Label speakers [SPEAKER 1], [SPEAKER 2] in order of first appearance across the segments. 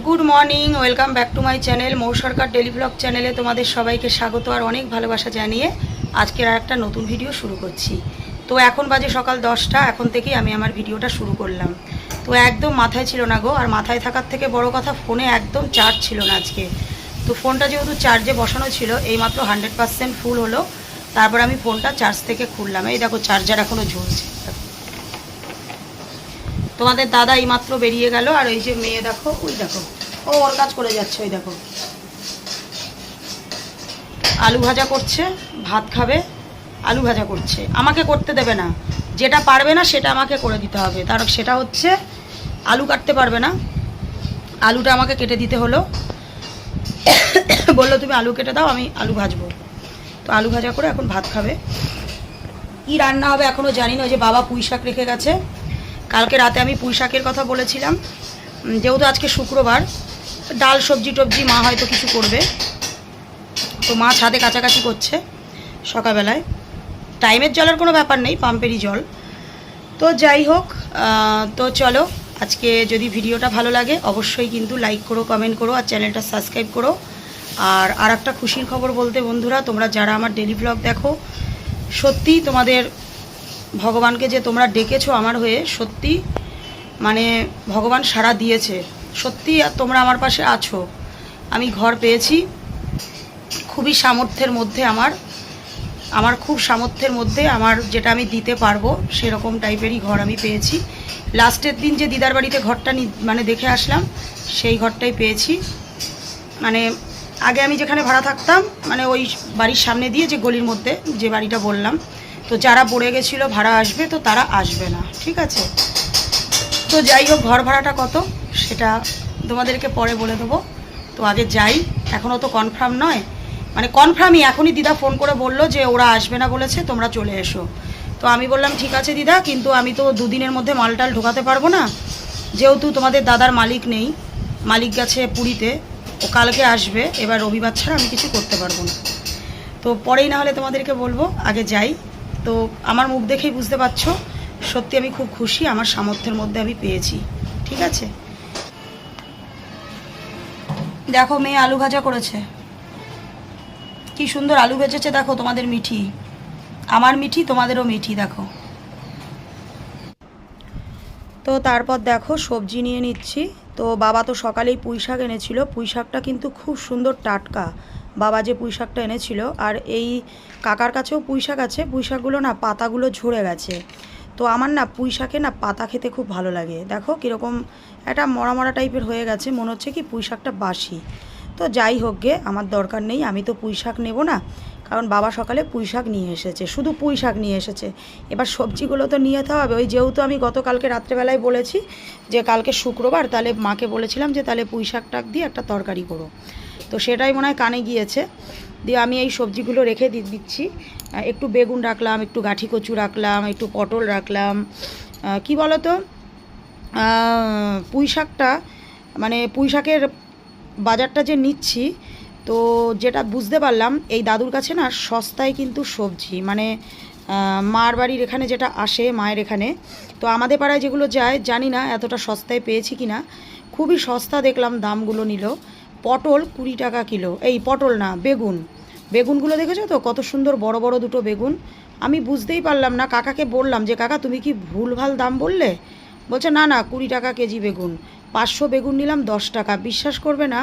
[SPEAKER 1] Good morning welcome back to my channel Mou Sarkar daily blog চ্যানেলে তোমাদের সবাইকে স্বাগত আর অনেক ভালোবাসা জানিয়ে আজকের আর একটা নতুন ভিডিও শুরু করছি। তো এখন বাজে সকাল দশটা, এখন থেকেই আমি আমার ভিডিওটা শুরু করলাম। তো একদম মাথায় ছিল না গো, আর মাথায় থাকার থেকে বড় কথা ফোনে একদম চার্জ ছিল না আজকে। তো ফোনটা যেহেতু চার্জে বসানো ছিল, এইমাত্র হান্ড্রেড পার্সেন্ট ফুল হলো। তারপর আমি ফোনটা চার্জ থেকে খুললাম। এই দেখো চার্জার এখনও ঝুলছে। তোমাদের দাদা এইমাত্র বেরিয়ে গেল, আর ওই যে মেয়ে দেখো, ওই দেখো, ও ওর কাজ করে যাচ্ছে, ওই দেখো। আলু ভাজা করছে, ভাত খাবে, আলু ভাজা করছে। আমাকে করতে দেবে না। যেটা পারবে না, সেটা আমাকে করে দিতে হবে। তার সেটা হচ্ছে, আলু কাটতে পারবে না। আলুটা আমাকে কেটে দিতে হলো। বলল, তুমি আলু কেটে দাও, আমি আলু ভাজবো। তো আলু ভাজা করে এখন ভাত খাবে। কি রান্না হবে এখনও জানি না যে বাবা পুঁই শাক রেখে গেছে। কালকে রাতে আমি পুঁই শাকের কথা বলেছিলাম। যেহেতু আজকে শুক্রবার, ডাল, সবজি, টবজি, মা হয়তো কিছু করবে। তো মা ছাদে কাছাকাছি করছে সকালবেলায়। টাইমের জলের কোনো ব্যাপার নেই, পাম্পেরই জল। তো যাই হোক তো চলো, আজকে যদি ভিডিওটা ভালো লাগে, অবশ্যই কিন্তু লাইক করো কমেন্ট করো, আর চ্যানেলটা সাবস্ক্রাইব করো। আর আর একটা খুশির খবর বলতে বন্ধুরা, তোমরা যারা আমার ডেলি ব্লগ দেখো সত্যি তোমাদের ভগবানকে যে তোমরা ডেকেছো আমার হয়ে, সত্যি মানে ভগবান সাড়া দিয়েছে। সত্যি তোমরা আমার পাশে আছো। আমি ঘর পেয়েছি খুবই সামর্থ্যের মধ্যে আমার। আমার খুব সামর্থ্যের মধ্যে আমার যেটা আমি দিতে পারব, সেরকম টাইপেরই ঘর আমি পেয়েছি। লাস্টের দিন যে দিদার বাড়িতে ঘরটা মানে দেখে আসলাম, সেই ঘরটাই পেয়েছি। মানে আগে আমি যেখানে ভাড়া থাকতাম মানে ওই বাড়ির সামনে দিয়ে যে গলির মধ্যে, যে বাড়িটা বললাম তো যারা পড়ে গেছিল, ভাড়া আসবে, তো তারা আসবে না, ঠিক আছে? তো যাই হোক, ঘর ভাড়াটা কত? সেটা তোমাদেরকে পরে বলে দেবো। তো আগে যাই এখনও তো কনফার্ম নয়। মানে কনফার্মই এখনই দিদা ফোন করে বলল যে ওরা আসবে না বলেছে, তোমরা চলে এসো। তো আমি বললাম, ঠিক আছে দিদা, কিন্তু আমি তো দুদিনের মধ্যে মালটাল ঢোকাতে পারব না। যেহেতু তোমাদের দাদার মালিক নেই, মালিক গেছে পুরীতে, ও কালকে আসবে, এবার রবিবার ছাড়া আমি কিছু করতে পারব না। তো পরেই না হলে তোমাদেরকে বলব, আগে যাই। তো আমার মুখ দেখেই বুঝতে পারছ। সত্যি আমি খুব খুশি, আমার সামর্থ্যের মধ্যে আমি পেয়েছি। ঠিক আছে? দেখো, মেয়ে আলু ভাজা করেছে। কি সুন্দর আলু ভেজেছে, দেখো, তোমাদের মিঠি। আমার মিঠি, তোমাদেরও মিঠি, দেখো। তো তারপর দেখো, সবজি নিয়ে নিচ্ছি। তো বাবা তো সকালেই পুঁই শাক এনেছিল। পুঁই শাকটা কিন্তু খুব সুন্দর টাটকা। বাবা যে পুঁই শাকটা এনেছিল আর এই কাকার কাছেও পুঁই শাক আছে পুঁই শাকগুলো না পাতাগুলো ঝরে গেছে। তো আমার না পুঁই শাকে না পাতা খেতে খুব ভালো লাগে। দেখো কীরকম একটা মরা মরা টাইপের হয়ে গেছে, মনে হচ্ছে কি পুঁই শাকটা বাসি। তো যাই হোক গে, আমার দরকার নেই, আমি তো পুঁই শাক নেব না, কারণ বাবা সকালে পুঁই শাক নিয়ে এসেছে, শুধু পুঁই শাক নিয়ে এসেছে। এবার সবজিগুলো তো নিয়ে যেতে হবে, ওই যেহেতু আমি গতকালকে রাত্রেবেলায় বলেছি যে কালকে শুক্রবার, তাহলে মাকে বলেছিলাম যে তাহলে পুঁই শাক টাক দিয়ে একটা তরকারি করো। তো সেটাই মনে হয় কানে গিয়েছে। দিয়ে আমি এই সবজিগুলো রেখে দিচ্ছি। একটু বেগুন রাখলাম একটু গাঠি কচু রাখলাম একটু পটল রাখলাম। কি বলো তো আহ, পুঁই শাকটা মানে পুঁই শাকের বাজারটা যে নিচ্ছি তো যেটা বুঝতে পারলাম এই দাদুর কাছে না সস্তায় কিন্তু সবজি মানে মার বাড়ির এখানে যেটা আসে মায়ের এখানে তো আমাদের পাড়ায় যেগুলো যায় জানি না এতটা সস্তায় পেয়েছি কি না খুবই সস্তা দেখলাম দামগুলো নিল। পটল কুড়ি টাকা কিলো। এই পটল না, বেগুন। বেগুনগুলো দেখেছ তো? কত সুন্দর বড় বড় দুটো বেগুন। আমি বুঝতেই পারলাম না, কাকাকে বললাম যে, কাকা, তুমি কি ভুলভাল দাম বললে? বলছে, না না, কুড়ি টাকা কেজি বেগুন। পাঁচশো বেগুন নিলাম, দশ টাকা। বিশ্বাস করবে না,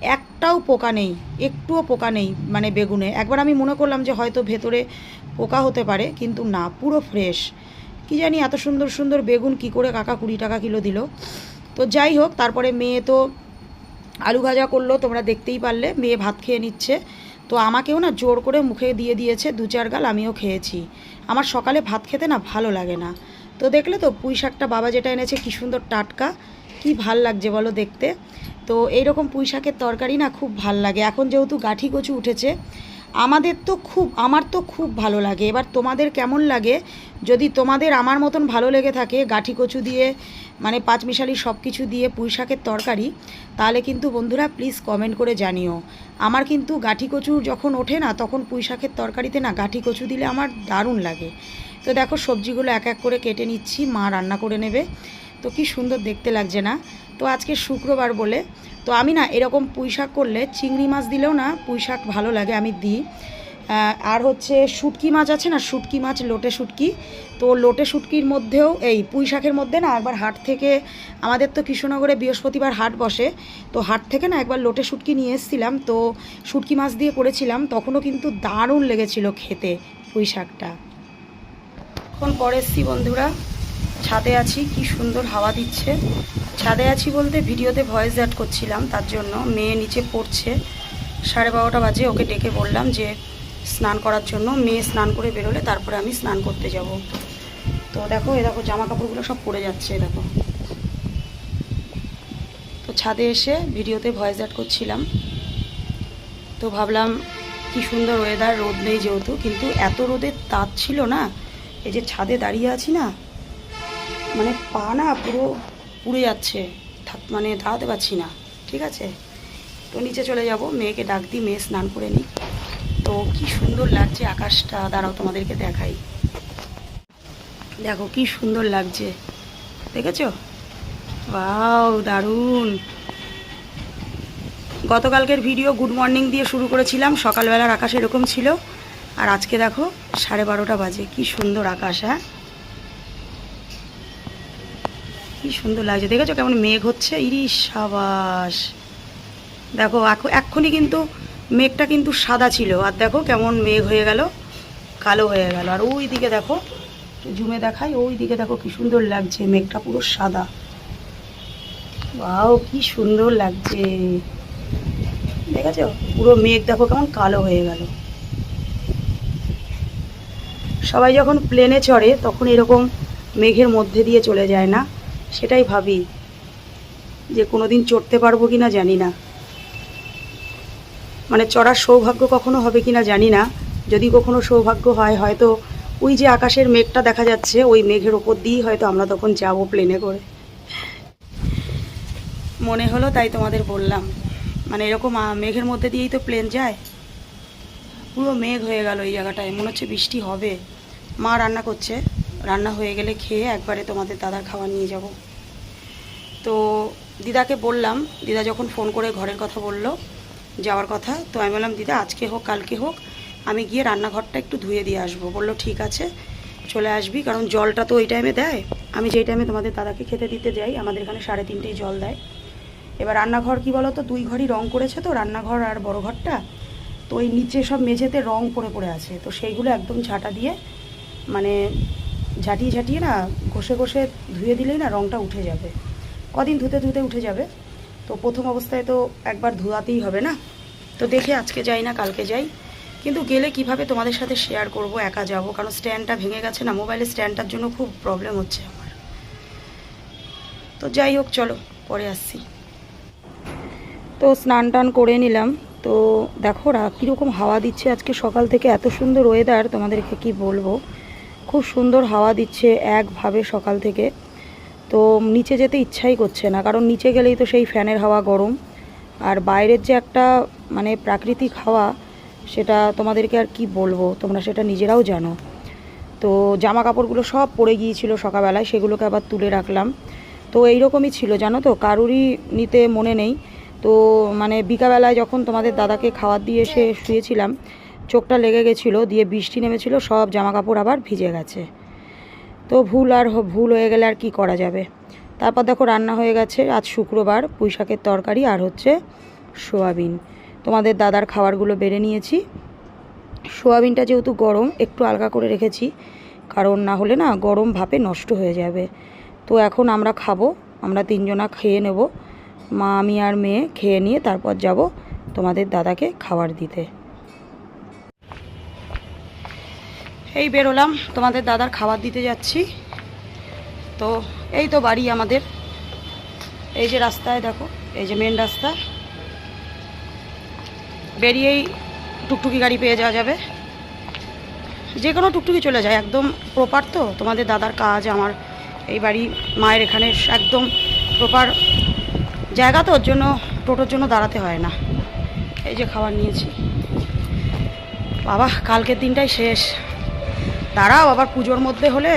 [SPEAKER 1] একটাও পোকা নেই, একটুও পোকা নেই মানে বেগুনে। একবার আমি মনে করলাম যে, হয়তো ভেতরে পোকা হতে পারে, কিন্তু না, পুরো ফ্রেশ। কি জানি এত সুন্দর সুন্দর বেগুন কি করে কাকা কুড়ি টাকা কিলো দিল। তো যাই হোক, তারপরে মেয়ে তো আলু ভাজা করল, তোমরা দেখতেই পারলে, মেয়ে ভাত খেয়ে নিচ্ছে। তো আমাকেও না জোর করে মুখে দিয়ে দিয়েছে, দু চার গাল আমিও খেয়েছি। আমার সকালে ভাত খেতে না ভালো লাগে না। তো দেখলে তো, পুঁই শাকটা বাবা যেটা এনেছে, কি সুন্দর টাটকা, কি ভালো লাগছে বলো দেখতে। তো এইরকম পুঁই শাকের তরকারি না খুব ভালো লাগে। এখন যেহেতু গাঠি কচু উঠেছে, আমাদের তো খুব, আমার তো খুব ভালো লাগে। এবার তোমাদের কেমন লাগে? যদি তোমাদের আমার মতন ভালো লেগে থাকে গাঠি কচু দিয়ে মানে পাঁচমিশালি সব কিছু দিয়ে পুঁই শাকের তরকারি, তাহলে কিন্তু বন্ধুরা প্লিজ কমেন্ট করে জানিও। আমার কিন্তু গাঠি কচু যখন ওঠে না, তখন পুঁই শাকের তরকারিতে না গাঠি কচু দিলে আমার দারুণ লাগে। তো দেখো সবজিগুলো এক এক করে কেটে নিচ্ছি, মা রান্না করে নেবে। তো কি সুন্দর দেখতে লাগছে না? তো আজকে শুক্রবার বলে। তো আমি না এরকম পুঁই শাক করলে চিংড়ি মাছ দিলেও না পুঁই শাক ভালো লাগে, আমি দিই। আর হচ্ছে শুটকি মাছ আছে না, শুটকি মাছ, লোটে শুটকি। তো লোটে শুটকির মধ্যেও, এই পুঁই শাকের মধ্যে না, একবার হাট থেকে, আমাদের তো কৃষ্ণনগরে বৃহস্পতিবার হাট বসে, তো হাট থেকে না একবার লোটে শুটকি নিয়ে এসেছিলাম। তো শুটকি মাছ দিয়ে করেছিলাম, তখনও কিন্তু দারুণ লেগেছিল খেতে পুঁই শাকটা। এখন পরে এসছি বন্ধুরা, ছাদে আছি, কি সুন্দর হাওয়া দিচ্ছে। ছাদে আছি বলতে ভিডিওতে ভয়েস অ্যাড করছিলাম, তার জন্য মেয়ে নিচে পড়ছে। সাড়ে বারোটা বাজে, ওকে ডেকে বললাম যে স্নান করার জন্য মেয়ে স্নান করে বেরোলে তারপরে আমি স্নান করতে যাব। তো দেখো, এ দেখো জামা কাপড়গুলো সব পড়ে যাচ্ছে দেখো। তো ছাদে এসে ভিডিওতে ভয়েস অ্যাড করছিলাম। তো ভাবলাম কি সুন্দর ওয়েদার রোদ নেই যেহেতু, কিন্তু এত রোদের তাপ ছিল না, এই যে ছাদে দাঁড়িয়ে আছি না মানে পা না পুরো পুড়ে যাচ্ছে মানে দাঁড়াতে পারছি না, ঠিক আছে? তো নিচে চলে যাব, মেয়েকে ডাক দিই মেয়ে স্নান করে নিই তো কি সুন্দর লাগছে আকাশটা? দাঁড়াও, তোমাদেরকে দেখাই। দেখো, কি সুন্দর লাগছে। দেখেছ? বাও দারুণ। গতকালকের ভিডিও গুড মর্নিং দিয়ে শুরু করেছিলাম। সকালবেলার আকাশ এরকম ছিল। আর আজকে দেখো, সাড়ে বারোটা বাজে। কি সুন্দর আকাশ হ্যাঁ? কি সুন্দর লাগছে। দেখেছ কেমন মেঘ হচ্ছে? ইরিশ সাবাস। দেখো এক্ষুনি কিন্তু মেঘটা কিন্তু সাদা ছিল। আর দেখো কেমন মেঘ হয়ে গেল, কালো হয়ে গেল। আর ওই দিকে দেখো, জুমে দেখাই, ওই দিকে দেখো কি সুন্দর লাগছে, মেঘটা পুরো সাদা। বাও কি সুন্দর লাগছে। দেখেছ? পুরো মেঘ দেখো কেমন কালো হয়ে গেল। সবাই যখন প্লেনে চড়ে, তখন এরকম মেঘের মধ্যে দিয়ে চলে যায় না? সেটাই ভাবি যে কোনোদিন চড়তে পারব কি না জানি না। মানে চড়ার সৌভাগ্য কখনো হবে কি না জানি না। যদি কখনো সৌভাগ্য হয়, হয়তো ওই যে আকাশের মেঘটা দেখা যাচ্ছে, ওই মেঘের ওপর দিয়েই হয়তো আমরা তখন যাব প্লেনে করে। মনে হলো তাই তোমাদের বললাম। মানে এরকম মেঘের মধ্যে দিয়েই তো প্লেন যায়। পুরো মেঘ হয়ে গেল এই জায়গাটায়, মনে হচ্ছে বৃষ্টি হবে। মা রান্না করছে। রান্না হয়ে গেলে খেয়ে একবারে তোমাদের দাদার খাওয়া নিয়ে যাব। তো দিদাকে বললাম, দিদা যখন ফোন করে ঘরের কথা বলল যাওয়ার কথা। তো আমি বললাম, দিদা, আজকে হোক, কালকে হোক, আমি গিয়ে রান্নাঘরটা একটু ধুয়ে দিয়ে আসব। বলল, ঠিক আছে, চলে আসবি, কারণ জলটা তো ওই টাইমে দেয়। আমি যেই টাইমে তোমাদের দাদাকে খেতে দিতে যাই, আমাদের এখানে সাড়ে তিনটেই জল দেয়। এবার রান্নাঘর কি বলো তো দুই ঘরই রং করেছে তো, রান্নাঘর আর বড় ঘরটা। তো ওই নিচে সব মেঝেতে রং পড়ে পড়ে আছে। তো সেইগুলো একদম ঝাঁটা দিয়ে মানে ঝাঁটিয়ে ঝাঁটিয়ে না, ঘষে ঘষে ধুয়ে দিলেই না রংটা উঠে যাবে। কদিন ধুতে ধুতে উঠে যাবে? তো প্রথম অবস্থায় তো একবার ধোয়াতেই হবে না? তো দেখে আজকে যাই না, কালকে যাই। কিন্তু গেলে কীভাবে তোমাদের সাথে শেয়ার করব, একা যাব? কারণ স্ট্যান্ডটা ভেঙে গেছে না মোবাইলের স্ট্যান্ডটার জন্য খুব প্রবলেম হচ্ছে আমার। তো যাই হোক, চলো, পরে আসছি। তো স্নান টান করে নিলাম। তো দেখো রা কীরকম হাওয়া দিচ্ছে আজকে সকাল থেকে, এত সুন্দর ওয়েদার তোমাদেরকে কি বলব? খুব সুন্দর হাওয়া দিচ্ছে একভাবে সকাল থেকে। তো নিচে যেতে ইচ্ছাই করছে না, কারণ নিচে গেলেই তো সেই ফ্যানের হাওয়া গরম। আর বাইরের যে একটা মানে প্রাকৃতিক হাওয়া, সেটা তোমাদেরকে আর কি বলব? তোমরা সেটা নিজেরাও জানো। তো জামা কাপড়গুলো সব পড়ে গিয়েছিল সকালবেলায়, সেগুলোকে আবার তুলে রাখলাম। তো এইরকমই ছিল, জানো তো? কারুরই নিতে মনে নেই। তো মানে বিকাবেলায় যখন তোমাদের দাদাকে খাবার দিয়ে এসে শুয়েছিলাম, চোখটা লেগে গেছিল, দিয়ে বৃষ্টি নেমেছিল, সব জামা কাপড় আবার ভিজে গেছে। তো ভুল আর ভুল হয়ে গেলে আর কি করা যাবে? তারপর দেখো রান্না হয়ে গেছে। আজ শুক্রবার পুঁই শাকের তরকারি আর হচ্ছে সোয়াবিন। তোমাদের দাদার খাবারগুলো বেড়ে নিয়েছি। সোয়াবিনটা যেহেতু গরম, একটু আলগা করে রেখেছি। কারণ না হলে না গরম ভাপে নষ্ট হয়ে যাবে। তো এখন আমরা খাব। আমরা তিনজনা খেয়ে নেব। মা, আমি আর মেয়ে খেয়ে নিয়ে তারপর যাব তোমাদের দাদাকে খাবার দিতে। এই বেরোলাম, তোমাদের দাদার খাবার দিতে যাচ্ছি। তো এই তো বাড়ি আমাদের। এই যে রাস্তায় দেখো, এই যে মেন রাস্তা। বেরিয়েই টুকটুকি গাড়ি পেয়ে যাওয়া যাবে। যে কোনো টুকটুকি চলে যায়, একদম প্রপার তো। তোমাদের দাদার কাজ, আমার এই বাড়ি, মায়ের এখানে একদম প্রপার জায়গা তো, ওর জন্য, টোটোর জন্য দাঁড়াতে হয় না। এই যে খাবার নিয়েছি। বাবা, কালকের দিনটাই শেষ। দাঁড়াও, আবার পুজোর মধ্যে হলে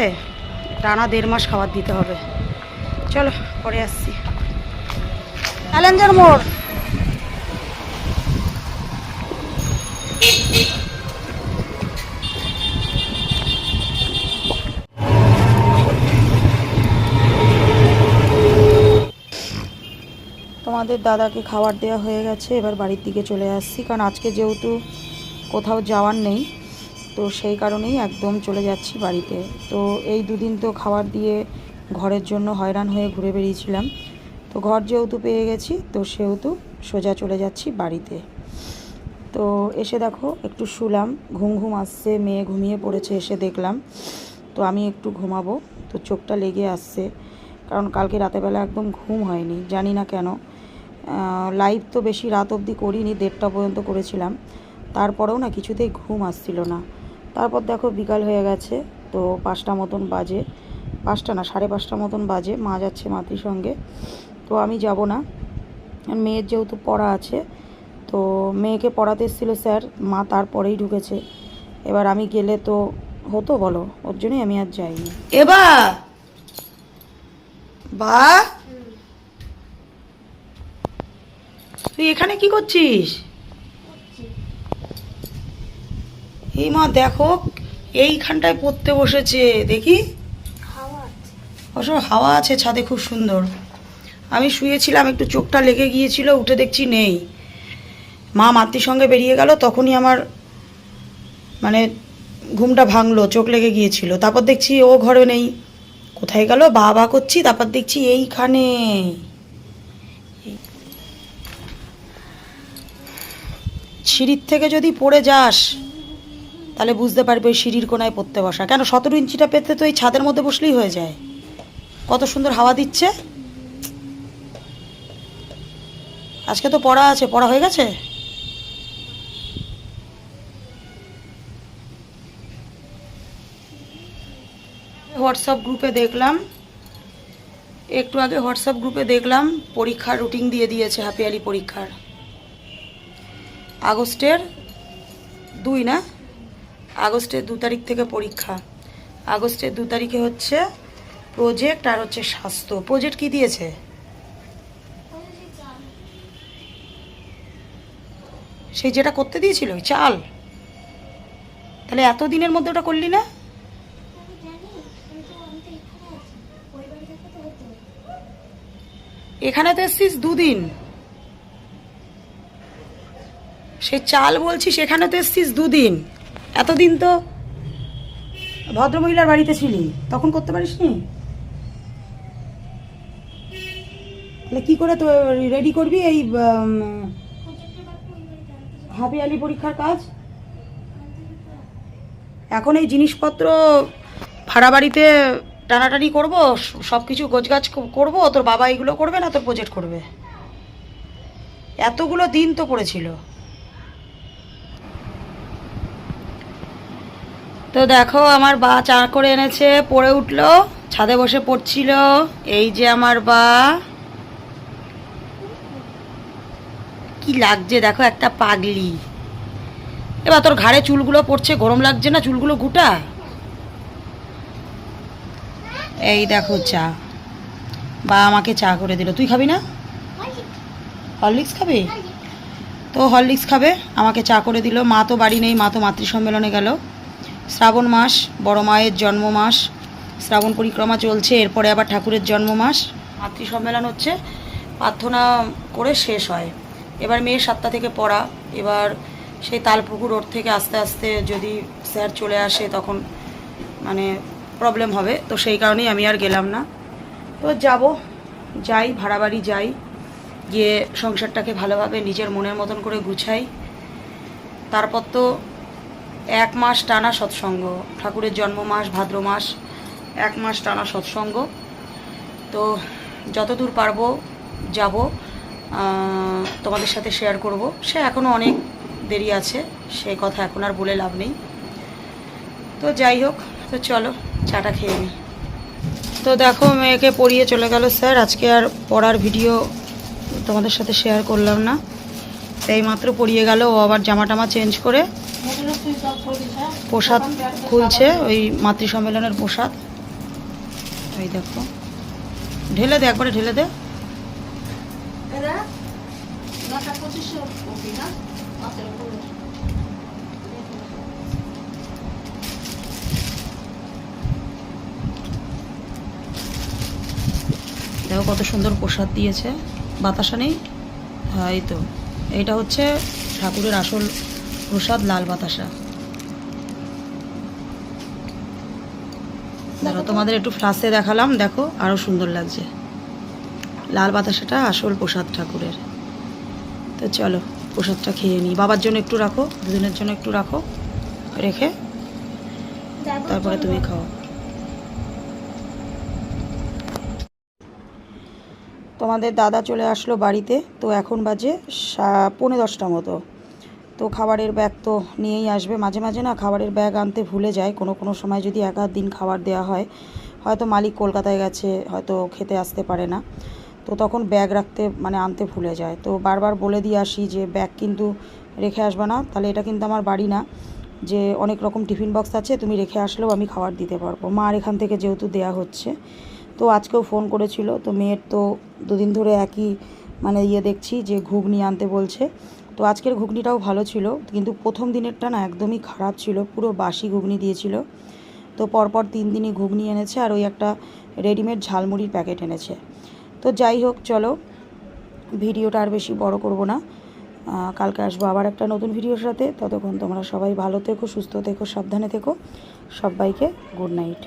[SPEAKER 1] টানা দেড় মাস খাবার দিতে হবে। চলো, পরে আসছি। চ্যালেঞ্জার মোড়। তোমাদের দাদাকে খাবার দেওয়া হয়ে গেছে, এবার বাড়ির দিকে চলে আসছি, কারণ আজকে যেহেতু কোথাও যাওয়ার নেই তো সেই কারণেই একদম চলে যাচ্ছি বাড়িতে। তো এই দুদিন তো খাবার দিয়ে ঘরের জন্য হয়রান হয়ে ঘুরে বেরিয়েছিলাম তো ঘর যেহেতু পেয়ে গেছি, তো সেহেতু সোজা চলে যাচ্ছি বাড়িতে। তো এসে দেখো, একটু শুলাম, ঘুম ঘুম আসছে, মেয়ে ঘুমিয়ে পড়েছে এসে দেখলাম। তো আমি একটু ঘুমাবো, তো চোখটা লেগে আসছে। কারণ কালকে রাতেবেলা একদম ঘুম হয়নি, জানি না কেন। লাইভ তো বেশি রাত অবধি করিনি, দেড়টা পর্যন্ত করেছিলাম। তারপরেও না কিছুতেই ঘুম আসছিল না। তারপর দেখো বিকাল হয়ে গেছে তো পাঁচটা মতন বাজে। পাঁচটা না সাড়ে পাঁচটা মতন বাজে মা যাচ্ছে মাতির সঙ্গে। তো আমি যাব না। মেয়ের যেহেতু পড়া আছে তো মেয়েকে পড়াতে এসেছিল স্যার মা তারপরেই ঢুকেছে। এবার আমি গেলে তো হতো বলো ওর জন্যই আমি আর যাইনি। এবা বা! তুই এখানে কি করছিস? এই মা দেখো এইখানটায় পড়তে বসেছে দেখি? অবশ্য হাওয়া আছে ছাদে খুব সুন্দর। আমি শুয়েছিলাম একটু চোখটা লেগে গিয়েছিল উঠে দেখছি নেই। মা মাতৃ সঙ্গে বেরিয়ে গেল তখনই আমার মানে ঘুমটা ভাঙলো চোখ লেগে গিয়েছিল। তারপর দেখছি ও ঘরে নেই। কোথায় গেল? বাবা করছি তারপর দেখছি এইখানে। সিঁড়ির থেকে যদি পড়ে যাস তাহলে বুঝতে পারবে ওই সিঁড়ির কোনায় পড়তে বসা। কেন, সতেরো ইঞ্চিটা পেতে তো এই ছাদের মধ্যে বসলেই হয়ে যায়। কত সুন্দর হাওয়া দিচ্ছে। আজকে তো পড়া আছে, পড়া হয়ে গেছে? হোয়াটসঅ্যাপ গ্রুপে দেখলাম। একটু আগে হোয়াটসঅ্যাপ গ্রুপে দেখলাম, পরীক্ষার রুটিন দিয়ে দিয়েছে হাফিয়ালি পরীক্ষার। আগস্টের দুই না? আগস্টের দু তারিখ থেকে পরীক্ষা। আগস্টের দু তারিখে হচ্ছে প্রজেক্ট আর হচ্ছে স্বাস্থ্য। প্রজেক্ট কি দিয়েছে? সেই যেটা করতে দিয়েছিল চাল। তাহলে এত দিনের মধ্যে ওটা করলি না? এখানে তো এসছিস দুদিন। সে চাল বলছি সেখানে তো এসছিস দুদিন। এতদিন তো ভদ্রমহিলার বাড়িতে ছিলি, তখন করতে পারিস নি তাহলে কি করে তো রেডি করবি এই হাফি আলি পরীক্ষার কাজ? এখন এই জিনিসপত্র ভাড়া বাড়িতে টানাটানি করব সব কিছু গোছগাছ করব, তোর বাবা এগুলো করবে না, তোর প্রজেক্ট করবে? এতগুলো দিন তো পড়েছিল। তো দেখো, আমার বা চা করে এনেছে, পড়ে উঠল, ছাদে বসে পড়ছিল। এই যে আমার বা। কি লাগছে দেখো, একটা পাগলি। এবার তোর ঘাড়ে চুলগুলো পড়ছে, গরম লাগছে না চুলগুলো গুটা? এই দেখো চা। বা আমাকে চা করে দিল। তুই খাবি না? হরলিক্স খাবি? তো হরলিক্স খাবে, আমাকে চা করে দিল। মা তো বাড়ি নেই, মা তো মাতৃ সম্মেলনে গেল। শ্রাবণ মাস, বড় মায়ের জন্ম মাস, শ্রাবণ পরিক্রমা চলছে, এরপরে আবার ঠাকুরের জন্ম মাস। মাতৃ সম্মেলন হচ্ছে, প্রার্থনা করে শেষ হয়। এবার মেয়ে সাতটা থেকে পড়া, এবার সেই তালপুকুর রোড থেকে আস্তে আস্তে যদি স্যার চলে আসে তখন মানে প্রবলেম হবে। তো সেই কারণেই আমি আর গেলাম না। তো যাব, যাই, ভাড়া বাড়ি যাই, গিয়ে সংসারটাকে ভালোভাবে নিজের মনের মতন করে গুছাই। তারপর তো এক মাস টানা সৎসঙ্গ। ঠাকুরের জন্ম মাস ভাদ্র মাস এক মাস টানা সৎসঙ্গ। তো যতদূর পারব যাব তোমাদের সাথে শেয়ার করব। সে এখনও অনেক দেরি আছে, সে কথা এখন আর বলে লাভ নেই। তো যাই হোক, তো চলো, চাটা খেয়ে নিই তো দেখো, মেয়েকে পড়িয়ে চলে গেল স্যার। আজকে আর পড়ার ভিডিও তোমাদের সাথে শেয়ার করলাম না। এই মাত্র পড়িয়ে গেল, ও আবার জামা টামা চেঞ্জ করে প্রসাদ খুলছে ওই মাতৃ সম্মেলনের প্রসাদ। ওই দেখো। ঢেলে দে একবারে ঢেলে দে। দেখো কত সুন্দর প্রসাদ দিয়েছে। বাতাসা নেই? হ্যাঁ এই তো। এইটা হচ্ছে ঠাকুরের আসল প্রসাদ লাল বাতাসা। দেখো তোমাদের একটু ফ্লাসে দেখালাম, দেখো আরও সুন্দর লাগছে। লাল বাতাসাটা আসল প্রসাদ ঠাকুরের। তো চলো, প্রসাদটা খেয়ে নিই। বাবার জন্য একটু রাখো দুদিনের জন্য একটু রাখো, রেখে তারপরে তুমি খাও। তোমাদের দাদা চলে আসলো বাড়িতে, তো এখন বাজে পৌনে দশটা মতো। তো খাবারের ব্যাগ তো নিয়েই আসবে। মাঝে মাঝে না খাবারের ব্যাগ আনতে ভুলে যায়। কোনো কোনো সময় যদি এক দিন খাবার দেওয়া হয়, হয়তো মালিক কলকাতায় গেছে, হয়তো খেতে আসতে পারে না। তো তখন ব্যাগ রাখতে মানে আনতে ভুলে যায়। তো বারবার বলে দিয়ে আসি যে ব্যাগ কিন্তু রেখে আসবে না। তাহলে এটা কিন্তু আমার বাড়ি না। যে অনেক রকম টিফিন বক্স আছে, তুমি রেখে আসলেও আমি খাবার দিতে পারব। মার এখান থেকে যেহেতু দেয়া হচ্ছে, তো আজকেও ফোন করেছিল। তো মেয়ের তো দুদিন ধরে একই মানে ইয়ে দেখছি যে, ঘুগনি আনতে বলছে। তো আজকের ঘুগনিটাও ভালো ছিল, কিন্তু প্রথম দিনেরটা না একদমই খারাপ ছিল, পুরো বাসি ঘুগনি দিয়েছিল। তো পরপর তিন দিনই ঘুগনি এনেছে আর ওই একটা রেডিমেড ঝালমুড়ির প্যাকেট এনেছে। তো যাই হোক, চলো, ভিডিওটা আর বেশি বড় করব না। কালকে আসব আবার একটা নতুন ভিডিওর সাথে। ততক্ষণ তোমরা সবাই ভালো থেকো, সুস্থ থেকো, সাবধানে থেকো। সবাইকে গুড নাইট।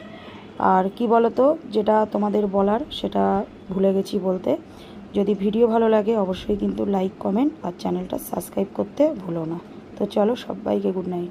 [SPEAKER 1] আর কি বলো তো যেটা তোমাদের বলার সেটা ভুলে গেছি বলতে যদি ভিডিও ভালো লাগে, অবশ্যই কিন্তু লাইক কমেন্ট আর চ্যানেলটা সাবস্ক্রাইব করতে ভুলো না। তো চলো সবাইকে গুড নাইট